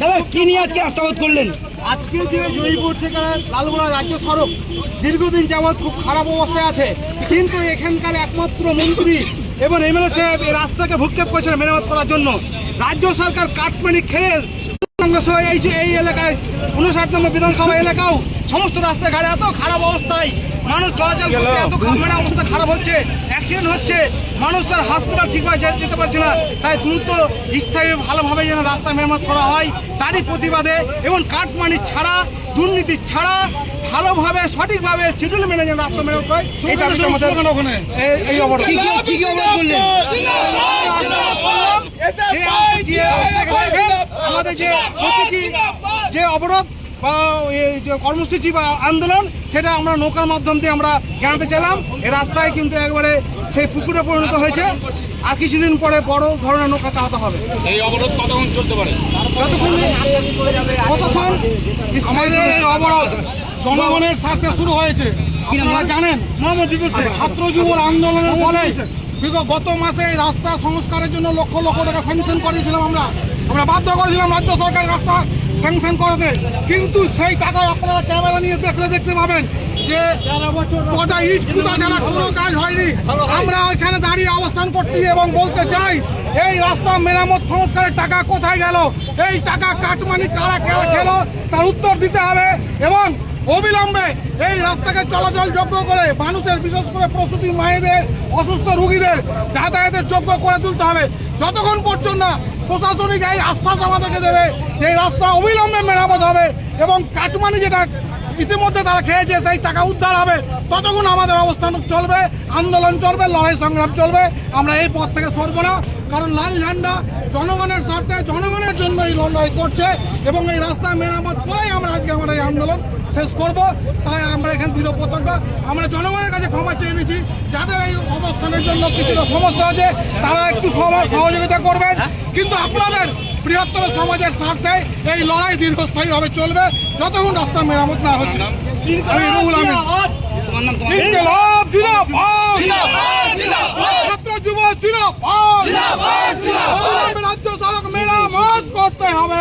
দাদা কি আজকে রাস্তাবোধ করলেন আজকে যে জয়পুর থেকে লালগোলা রাজ্য সড়ক দীর্ঘদিন যাবৎ খুব খারাপ অবস্থায় আছে, কিন্তু এখানকার একমাত্র মন্ত্রী এবং এমএলএ সাহেব এই রাস্তাকে ভূক্ষেপ করেছেন মেরামত করার জন্য। রাজ্য সরকার কাঠমানি খেয়ে এই এলাকায় উনষাট নম্বর বিধানসভা এলাকাও সমস্ত রাস্তাঘাটে এত খারাপ অবস্থায় মানুষ চলাচল করতে এত খারাপ অবস্থা খারাপ হচ্ছে অ্যাক্সিডেন্ট হচ্ছে মানুষ তার হাসপাতাল ঠিকভাবে যেতে পারছে না। তাই দ্রুত স্থায়ী ভালোভাবে যেন রাস্তা মেরামত করা হয় তারই প্রতিবাদে এবং কাঠমানি ছাড়া দুর্নীতি ছাড়া ভালোভাবে সঠিকভাবে শিডিউল মেনে যেন রাস্তা মেরামত হয় এই দাবি আমাদের এই- অবরোধ কি কি অবরোধ করলেন? আমাদের যে প্রতীকী যে অবরোধ বা এই যে কর্মসূচি বা আন্দোলন সেটা আমরা নৌকার মাধ্যম দিয়ে আমরা জানাতে চাইলাম। এই রাস্তায় কিন্তু একবারে সেই পুকুরে পরিণত হয়েছে। আর কিছুদিন পরে বড় ধরনের নৌকা চালাতে হবে। এই অবরোধ কতক্ষণ চলতে পারে? যতক্ষণ আমাদের এই অবরোধ জনগণের স্বার্থে শুরু হয়েছে। আপনারা? জানেন ছাত্র যুবর আন্দোলনের ফলে বিগত গত মাসে রাস্তা সংস্কারের জন্য লক্ষ লক্ষ টাকা স্যাংশন করেছিলাম আমরা। আমরা বাধ্য করেছিলাম রাজ্য সরকার রাস্তা স্যাংশন করে দেয় কিন্তু সেই টাকা আপনারা ক্যামেরা নিয়ে দেখলে দেখতে পাবেন যে কটা ইট কুতা ছাড়া কোনো কাজ হয়নি। আমরা এখানে দাঁড়িয়ে অবস্থান করছি এবং বলতে চাই, এই রাস্তা মেরামত সংস্কারের টাকা কোথায় গেল? এই টাকা কাটমানি কারা কারা খেলো? তার উত্তর দিতে হবে এবং অবিলম্বে এই রাস্তাকে চলাচল যোগ্য করে মানুষের বিশেষ করে প্রসূতি মায়েদের, অসুস্থ রুগীদের যাতায়াতের যোগ্য করে তুলতে হবে। যতক্ষণ পর্যন্ত না প্রশাসনিক এই আশ্বাস আমাদেরকে দেবে যে এই রাস্তা অবিলম্বে মেরামত হবে এবং কাটমানি যেটা ইতিমধ্যে তারা খেয়েছে, সেই টাকা উদ্ধার হবে। ততক্ষণ আমাদের অবস্থান চলবে, আন্দোলন চলবে, লড়াই সংগ্রাম চলবে। আমরা এই পথ থেকে সরবো না, কারণ লাল ঝান্ডা জনগণের স্বার্থে, জনগণের জন্য এই লড়াই করছে এবং এই রাস্তা মেরামত করেই আমরা আজকে আমরা এই আন্দোলন শেষ করব তাই আমরা এখানে দৃঢ় প্রত্যক্ষ। আমরা জনগণের কাছে ক্ষমা চেয়ে নিয়েছি যাদের এই অবস্থানের জন্য কিছুটা সমস্যা আছে তারা একটু সহযোগিতা করবেন। কিন্তু আপনাদের বৃহত্তর সমাজের স্বার্থে এই লড়াই দীর্ঘস্থায়ীভাবে চলবে যতক্ষণ রাস্তা মেরামত না হচ্ছে। আমি রুহুল আমিন। ছাত্র যুব জিন্দাবাদ রাজ্য মেরামত করতে হবে।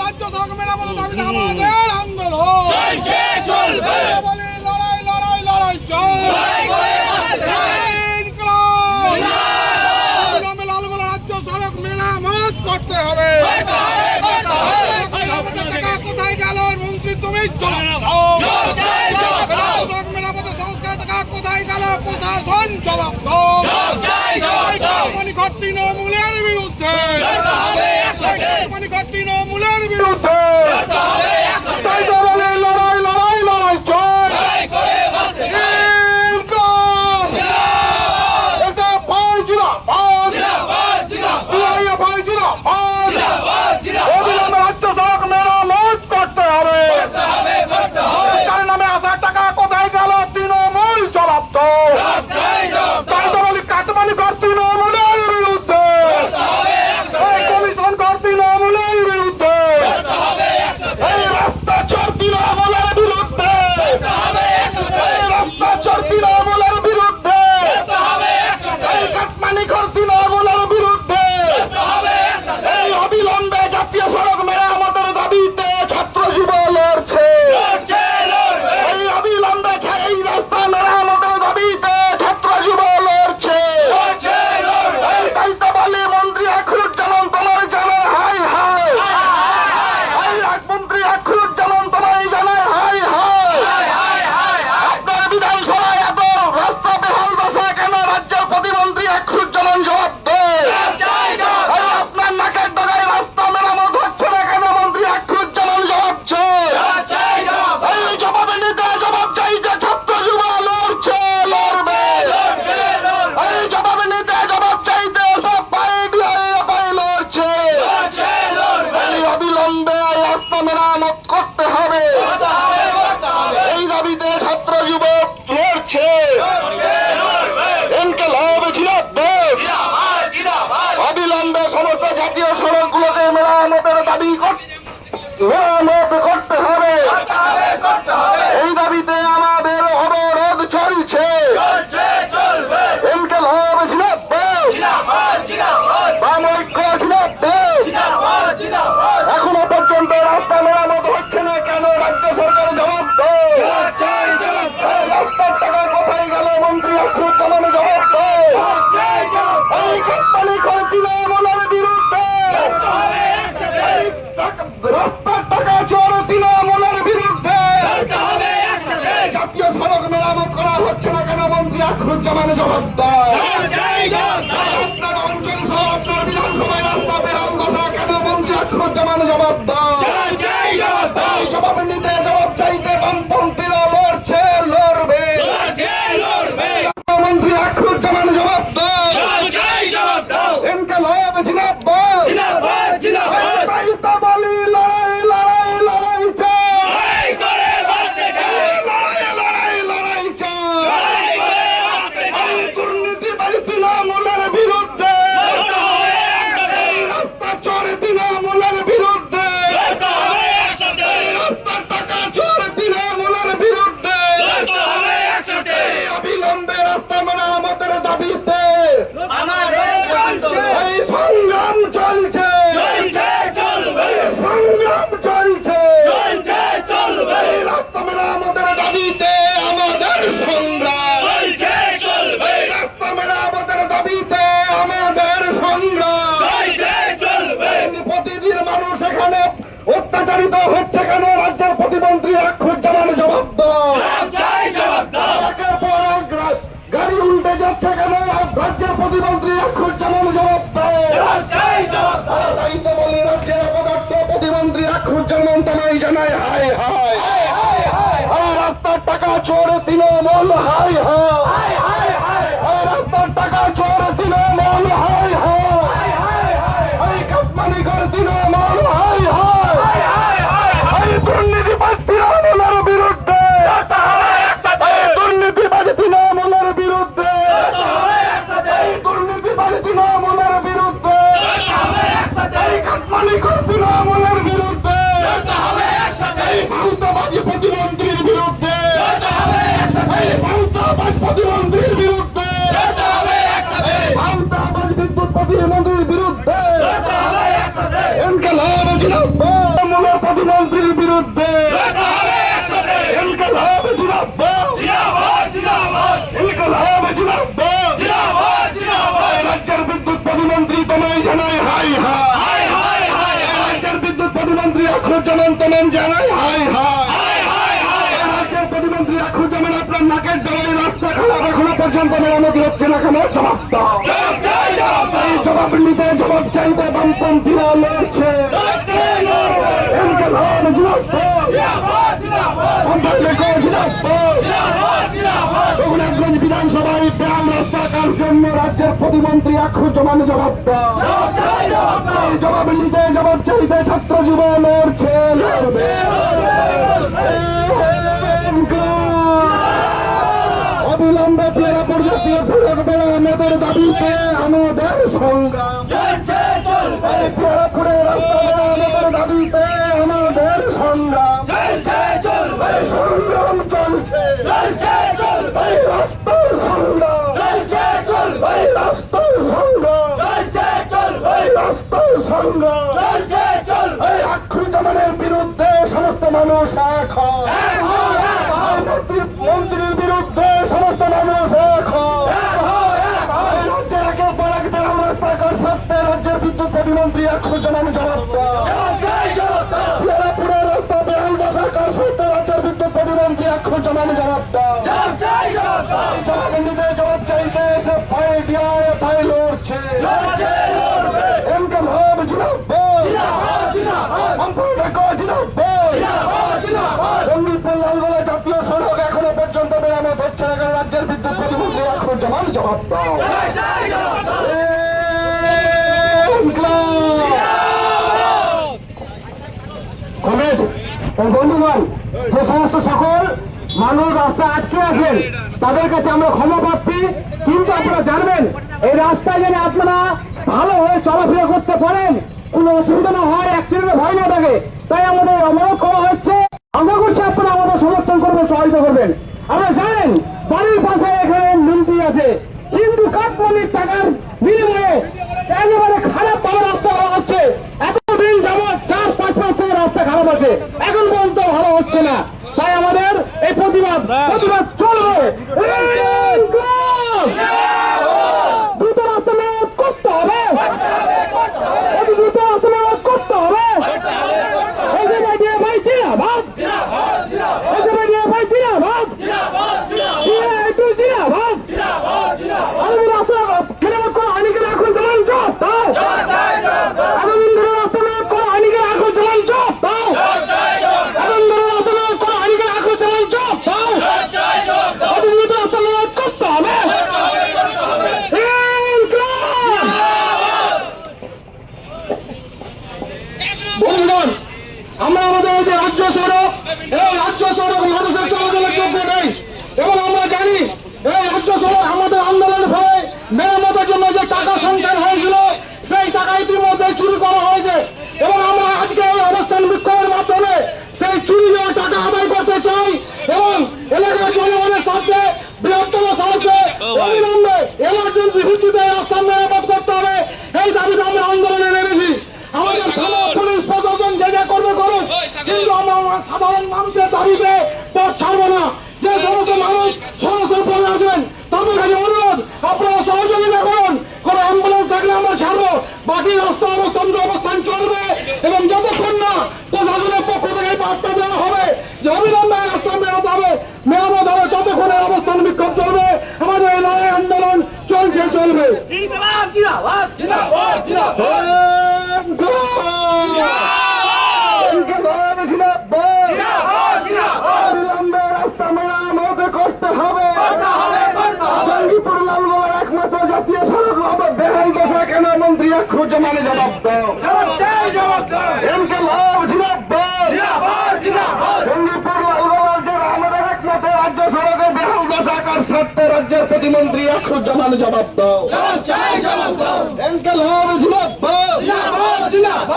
রাজ্য দাবিতে আমাদের আন্দোলন। করতে হবে। কোথায় গেল? মন্ত্রী তুমি জবাব মেরামতের সংস্কার টাকা কোথায় গেল প্রশাসন জবাব মানে ঘর তৃণমূলের বিরুদ্ধে। মানে ঘর তৃণমূলের বিরুদ্ধে। আখরুজ্জামান জবাব দাও আপনার অঞ্চল সহ আপনার বিধানসভায় রাস্তা বেহাল দশা কেন মন্ত্রী আখরুজ্জামান জবাব দাও এই জবাব নিতে জবাব চাইতে বামপন্থীরা লড়ছে লড়বে মন্ত্রী আখরুজ্জামান জবাব দাও এনকে লাভ জিনাব্বাদ তাই তো বলি লড়াই লড়াই লড়াই চাই লড়াই লড়াই লড়াই চাই এই দুর্নীতিবাজ তৃণমূলের বিরুদ্ধে এই রাস্তা চোর তৃণমূলের বিরুদ্ধে এই রাস্তার টাকা চোর তৃণমূলের বিরুদ্ধে এই অবিলম্বে রাস্তা মেরামতের দাবিতে এই সংগ্রাম চলছে এই সংগ্রাম চলছে এই রাস্তা মেরামতের দাবিতে আমাদের সংগ্রাম এই রাস্তা মেরামতের দাবিতে আমাদের সংগ্রাম প্রতিদিন মানুষ এখানে অত্যাচারিত হচ্ছে কেন রাজ্যের প্রতিমন্ত্রী আখরুজ্জামান জবাব দাও। একের পর এক গাড়ি উল্টে যাচ্ছে কেন? রাজ্যের প্রতিমন্ত্রী আখরুজ্জামান জবাব দাও। তাই তো বলি রাজ্যের অপদার্থ প্রতিমন্ত্রী আখরুজ্জামান তোমায় জানায় হাই হাই। রাস্তার টাকা চোর তৃণমূল হাই হাই। এই রাস্তার টাকা চোর তৃণমূল হাই তৃণমূল হাই হাই তৃণমূলের বিরুদ্ধে। এই দুর্নীতিবাজ তৃণমূলের বিরুদ্ধে। এই কাপ্তানিকর তৃণমূলের বিরুদ্ধে। এই ভারতবাজি প্রতিমন্ত্রীর বিরুদ্ধে। এই ভারতবাজ প্রতিমন্ত্রীর বিরুদ্ধে। এই ভারতবাজ বিদ্যুৎ প্রতিমন্ত্রীর বিরুদ্ধে। জিন্দাবাদ মূলের প্রতিমন্ত্রীর বিরুদ্ধে ইনকলাব জিন্দাবাদ ইনকলাব জিন্দাবাদ এই রাজ্যের বিদ্যুৎ তোমায় জানাই হাই হাই। রাজ্যের বিদ্যুৎ প্রতিমন্ত্রী আখরুজ্জামান তোমায় জানাই হাই হাই। রাজ্যের প্রতিমন্ত্রী আখরুজ্জামান আপনার নাকের জমাই রাস্তা খারাপ এখনও পর্যন্ত মেরামতি হচ্ছে না কেন জবাব এই জবাব নিতে জবাব চাইতে বামপন্থীরা লড়ছে। জিন্দাবাদ অন্তর্লেখ জিন্দাবাদ রঘুনাথগঞ্জ বিধানসভায় বেয়াল রাস্তা কার জন্য রাজ্যের প্রতিমন্ত্রী আখরুজ্জামান জবাব জবাব নিতে জবাব চাইতে ছাত্র যুব লড়ছে অবিলম্বে পেরা পর্যাপ্তীয় সড়ক বেড়া আমাদের দাবিতে আমাদের সংগ্রাম এই পেরাপুরে রাস্তা বেড়া আমাদের দাবিতে আমাদের সংগ্রাম এই সংগ্রাম চলছে এই রাস্তার সংগ্রাম এই রাস্তার সংগ্রাম এই রাস্তার সংগ্রাম এই আখরুজ্জামানের বিরুদ্ধে সমস্ত মানুষ এক মন্ত্রীর বিরুদ্ধে সমস্ত মানুষ এক রাজ্যের পর এক বেড়াম রাস্তা কার সত্ত্বে রাজ্যের বিদ্যুৎ প্রতিমন্ত্রী আখরুজ্জামান জবাব দাও পেরাপুরে রাস্তা বেহাল দশা কার সত্ত্বে রাজ্যের বিদ্যুৎ প্রতিমন্ত্রী জবাব জবাব নিতে জবাব চাইতে এসে ভয় দিয়া লড়ছে। এমকে ভাব জিনাব্বাদ সম্পূর্ণ জিনাব্বাদ সন্দীপুর লালগোলা জাতীয় সড়ক এখনও পর্যন্ত মেরামত হচ্ছে না কারণ রাজ্যের বিদ্যুৎ প্রতিমন্ত্রী আখরুজ্জামান জবাব দাও। কমেড বন্ধুগণ যে সমস্ত সকল মানুষ রাস্তা আটকে আছেন তাদের কাছে আমরা ক্ষমা প্রার্থী কিন্তু আপনারা জানবেন এই রাস্তায় যেন আপনারা ভালো হয়ে চলাফেরা করতে পারেন। কোনো অসুবিধা না হয় অ্যাক্সিডেন্ট ভয় না থাকে। তাই আমাদের অনুরোধ করা হচ্ছে। আশা করছি, আপনারা আমাদের সমর্থন করবেন, সহায়তা করবেন। আপনারা জানেন, বাড়ির পাশে এখানে মন্ত্রী আছে। কিন্তু কাঠমালির টাকার বিনিময়ে একেবারে খারাপ ভাবে রাস্তা করা হচ্ছে এতদিন যাবৎ চার পাঁচ মাস থেকে রাস্তা খারাপ আছে এখন পর্যন্ত ভালো হচ্ছে না তাই আমাদের এই প্রতিবাদ প্রতিবাদ চলবে ইনকলাব! দ্রুত রাস্তা মেরামত করতে হবে অতি দ্রুত রাস্তা মেরামত করতে হবে এই যে বাইরে ভাই জিরাবাদ এই যে বাইরে ভাই জিরাবাদ জিরাবাদ জিরাবাদ মেরামতের জন্য যে টাকা সংখ্যান হয়েছিল সেই টাকা ইতিমধ্যে চুরি করা হয়েছে এবং আমরা আজকে এই অবস্থান বিক্ষোভের মাধ্যমে সেই টাকা আদায় করতে চাই এবং এলাকার জনগণের স্বার্থে বৃহত্তম স্বার্থে অবিলম্বে এমার্জেন্সি ভিত্তিতে রাস্তা মেরামত করতে হবে। এই দাবিতে আমরা আন্দোলনে নেমেছি। আমাদের পুলিশ প্রশাসন যে যা করবে করুক কিন্তু আমরা সাধারণ মানুষের দাবিতে পথ ছাড়বো না। যে সমস্ত মানুষ সমস্যার পরে আছেন তাদের কাছে অনুরোধ আপনারা সহযোগিতা করুন। কোন অ্যাম্বুলেন্স থাকলে আমরা ছাড়বো। বাকি রাস্তা অবস্থান অবস্থান চলবে এবং যতক্ষণ না প্রশাসনের পক্ষ থেকে এই বার্তা দেওয়া হবে যে অবিলম্বে রাস্তা মেরাতে হবে। মেরামত হবে ততক্ষণ এই অবস্থান বিক্ষোভ চলবে। আমাদের এই লড়াই আন্দোলন চলছে চলবে। অবিলম্বে রাস্তা মেরামত করতে হবে। জঙ্গিপুর লালগোলার একমাত্র জাতীয় সড়ক হবে বেহাল দশা কেন মন্ত্রী খুঁজমানে জবাব দাও এমকে লাভ জিনাবাদ জঙ্গিপুর লালগোলার যে আমাদের একমাত্র রাজ্য সড়কে বেহাল দশাকার স্বার্থে রাজ্যের প্রতিমন্ত্রী খুঁজমানে জবাব দাও। এমকে লাভ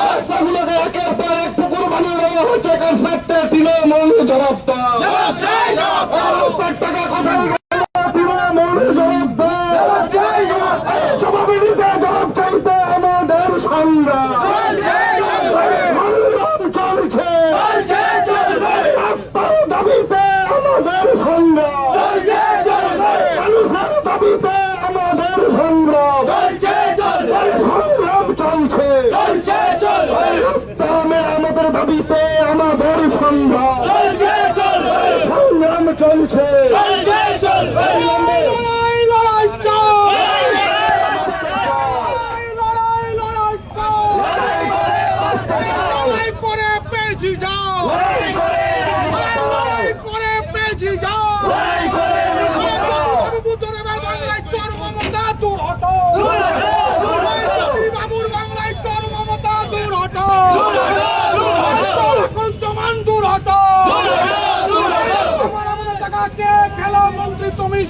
রাস্তাগুলোকে একের পর এক পুকুর বানিয়ে দেওয়া হচ্ছে কার তৃণমূল জবাব দাও। রাস্তার টাকা কোথায় গেল? তৃণমূল জবাব দাও। জবাব চাইতে আমাদের সংগ্রাম। মেরামতের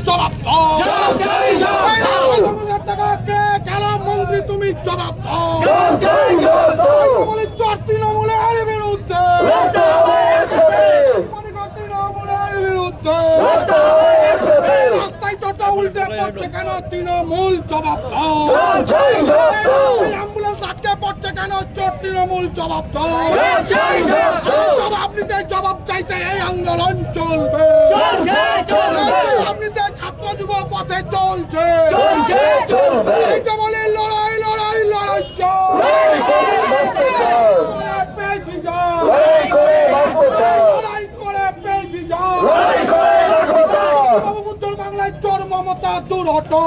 জবাব মন্ত্রী তুমি বিরুদ্ধে। রাস্তায় টোটো উল্টে পড়ছে কেন? তৃণমূল জবাব অ্যাম্বুলেন্স আটকে পড়ছে কেন? চোর তৃণমূল জবাব জবাব নিতে জবাব চাইতে এই আন্দোলন চলবে। নিতে ছাত্র যুব পথে চলছে। বলে লড়াই লড়াই লড়াই পেয়েছি লড়াই করে পেয়েছি যাও বাবু বুদ্ধর বাংলায় চোর মমতা দূর হটো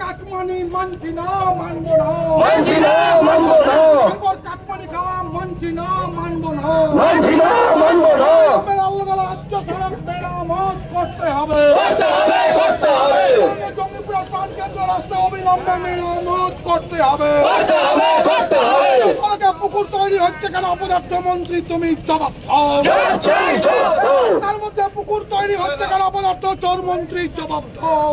কাটমানি মানছি না মানবো না। সাইবর কাটমানি খাওয়া মানছি না মানবো না। রাজ্য সড়ক মেরামত করতে হবে আমাদের জঙ্গিপুর প্রাণ কেন্দ্র রাস্তা অবিলম্বে মেরামত করতে হবে। সড়কে পুকুর তৈরি হচ্ছে কেন অপদার্থ মন্ত্রী তুমি জবাব দাও। তার মধ্যে পুকুর তৈরি হচ্ছে কেন অপদার্থ চোর মন্ত্রী জবাব দাও।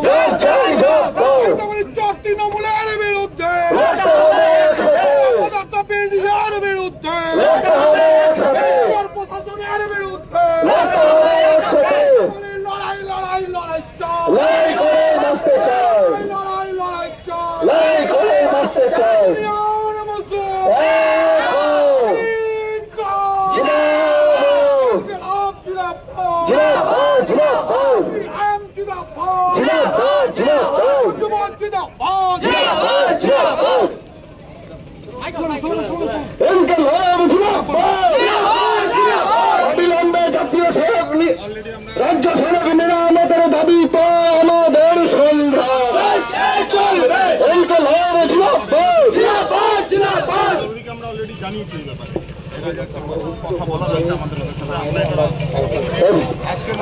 চোর তৃণমূলের বিরুদ্ধে। অপদার্থ বিরোধীদের বিরুদ্ধে। প্রশাসনের বিরুদ্ধে বলি লড়াই লড়াই লড়াই চল লড়াই লড়াই চল ইয়া মুসলিম অবিলম্বে জাতীয় সড়ক নি- রাজ্য সড়ক মেরামতের দাবি তো আমাদের সংগ্রাম এনকে লড়াই জিনাবাদ জরুরিকে আমরা অলরেডি জানিয়েছি এই ব্যাপারে।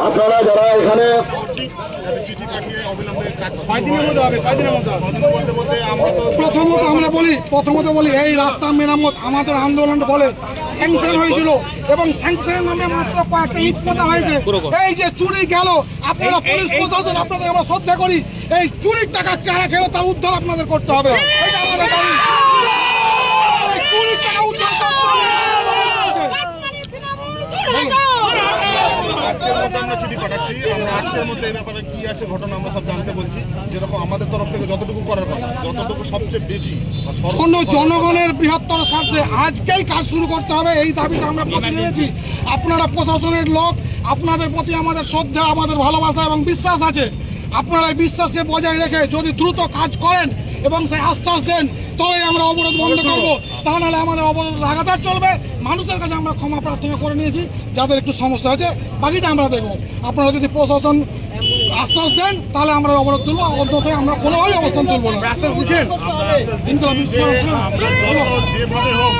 আপনারা যারা এখানে চিঠি পাঠিয়ে অবিলম্বে কাজ কয়দিনের মধ্যে হবে? কয়দিনের মধ্যে হবে? কদিনের মধ্যে বলতে আমরা তো প্রথমত আমরা বলি প্রথমত বলি এই রাস্তা মেরামত আমাদের আন্দোলন বলে স্যাংশন হয়েছিল এবং স্যাংশনের নামে মাত্র কয়েকটা ইট পোতা হয়েছে। এই যে চুরি গেল আপনারা পুলিশ প্রশাসন আপনাদের আমরা শ্রদ্ধা করি এই চুরির টাকা কারা খেলো তার উদ্ধার আপনাদের করতে হবে এটা আমাদের দাবি। এই চুরির টাকা উদ্ধার করতে হবে। আজকের মধ্যে আমরা চিঠি পাঠাচ্ছি আমরা আজকের মধ্যে এই ব্যাপারে কি আছে ঘটনা আমরা সব জানতে বলছি। যেরকম আমাদের তরফ থেকে যতটুকু করার কথা যতটুকু সবচেয়ে বেশি বা জনগণের বৃহত্তর স্বার্থে আজকেই কাজ শুরু করতে হবে। এই দাবিটা আমরা পৌঁছে নিয়েছি আপনারা প্রশাসনের লোক আপনাদের প্রতি আমাদের শ্রদ্ধা আমাদের ভালোবাসা এবং বিশ্বাস আছে। আপনারা এই বিশ্বাসকে বজায় রেখে যদি দ্রুত কাজ করেন এবং সেই আশ্বাস দেন তবে আমরা অবরোধ বন্ধ করব। তা নাহলে আমাদের অবরোধ লাগাতার চলবে। মানুষের কাছে আমরা ক্ষমা প্রার্থনা করে নিয়েছি যাদের একটু সমস্যা আছে বাকিটা আমরা দেখব। আপনারা যদি প্রশাসন আশ্বাস দেন তাহলে আমরা অবরোধ তুলবো অন্যথায় আমরা কোনোভাবেই অবস্থান তুলবো না। আশ্বাস দিচ্ছেন যেভাবে হোক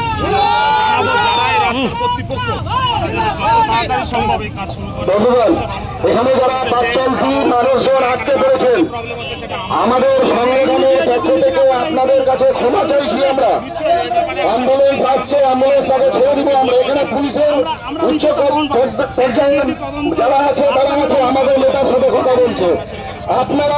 শুরু করে বন্ধুগণ এখানে যারা পাঁচচলতি মানুষজন আটকে পড়েছেন আমাদের সংগঠনের পক্ষ থেকে আপনাদের কাছে ক্ষমা চাইছি আমরা। অ্যাম্বুলেন্স আসছে অ্যাম্বুলেন্স তাকে ছেড়ে দিব আমরা। এখানে পুলিশের উচ্চ পর্যায়ে যারা আছে তারা আছে আমাদের নেতার সাথে কথা বলছে আপনারা